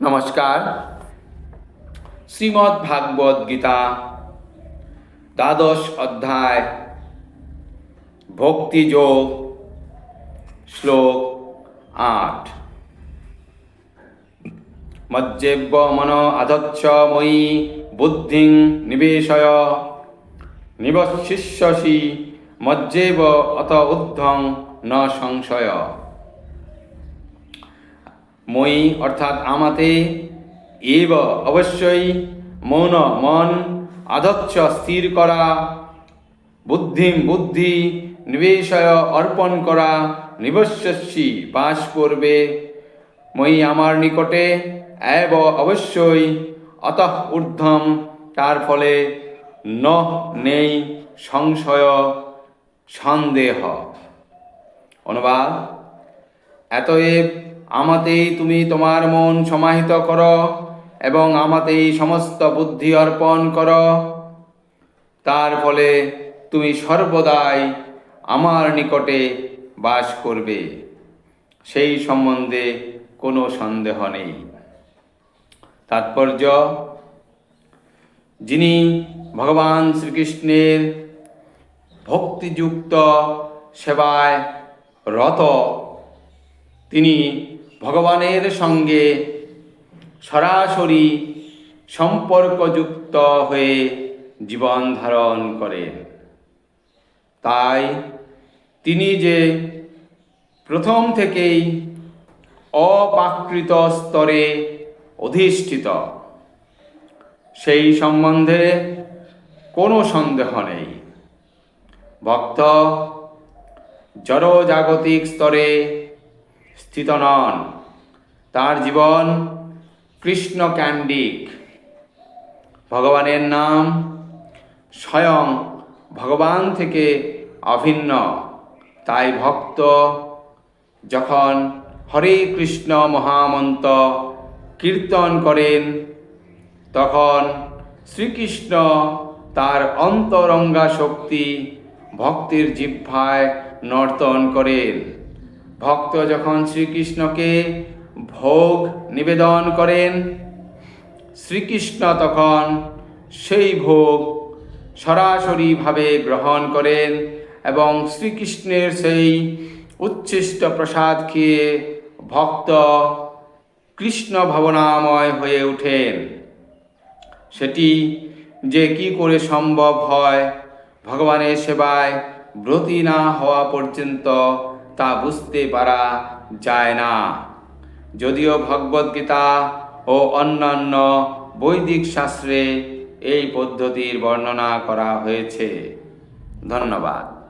নমস্কার। শ্রীমদ্ ভাগবত গীতা, দ্বাদশ অধ্যায় ভক্তিযোগ শ্লোক আট। মজ্জেব্য মন আধচ্ছ ময়ি বুদ্ধিং নিবেশয়। নিবশিষ্যসি মজ্জেব অত ঊর্ধ্বং ন সংশয়। মই অর্থাৎ আমাতে এব অবশ্যই মৌন মন আধচ্ছ স্থির করা, বুদ্ধিম বুদ্ধি নিবেশয় অর্পণ করা নিবশ্যসী বাস করবে। মই আমার নিকটে এব অবশ্যই অতঃ ঊর্ধ্বম, তার ফলে ন নেই সংশয়, সন্দেহ। অনুবাদ। এতএব আমাতেই তুমি তোমার মন সমাহিত করো এবং আমাতেই সমস্ত বুদ্ধি অর্পণ করো। তার ফলে তুমি সর্বদাই আমার নিকটে বাস করবে। সেই সম্বন্ধে কোনো সন্দেহ নেই। তাৎপর্য, যিনি ভগবান শ্রীকৃষ্ণের ভক্তিযুক্ত সেবায় রত, তিনি ভগবানের সঙ্গে সরাসরি সম্পর্কযুক্ত হয়ে জীবন ধারণ করেন। তাই তিনি যে প্রথম থেকেই অপাকৃত স্তরে অধিষ্ঠিত, সেই সম্বন্ধে কোনো সন্দেহ নেই। ভক্ত জড়জাগতিক স্তরে স্থিত নন। তার জীবন কৃষ্ণ ক্যান্ডিক। ভগবানের নাম স্বয়ং ভগবান থেকে অভিন্ন। তাই ভক্ত যখন হরে কৃষ্ণ মহামন্ত কীর্তন করেন, তখন শ্রীকৃষ্ণ তার অন্তরঙ্গা শক্তি ভক্তির জিহ্বায় নর্তন করেন। ভক্ত যখন শ্রীকৃষ্ণকে ভোগ নিবেদন করেন, শ্রীকৃষ্ণ তখন সেই ভোগ সরাসরিভাবে গ্রহণ করেন এবং শ্রীকৃষ্ণের সেই উচ্ছিষ্ট প্রসাদ খেয়ে ভক্ত কৃষ্ণ ভাবনাময় হয়ে ওঠেন। সেটি যে কি করে সম্ভব হয়, ভগবানের সেবায় ব্রতী না হওয়া পর্যন্ত তা বুঝতে পারা যায় না। যদিও ভগবদ্গীতা ও অন্যান্য বৈদিক শাস্ত্রে এই পদ্ধতির বর্ণনা করা হয়েছে। ধন্যবাদ।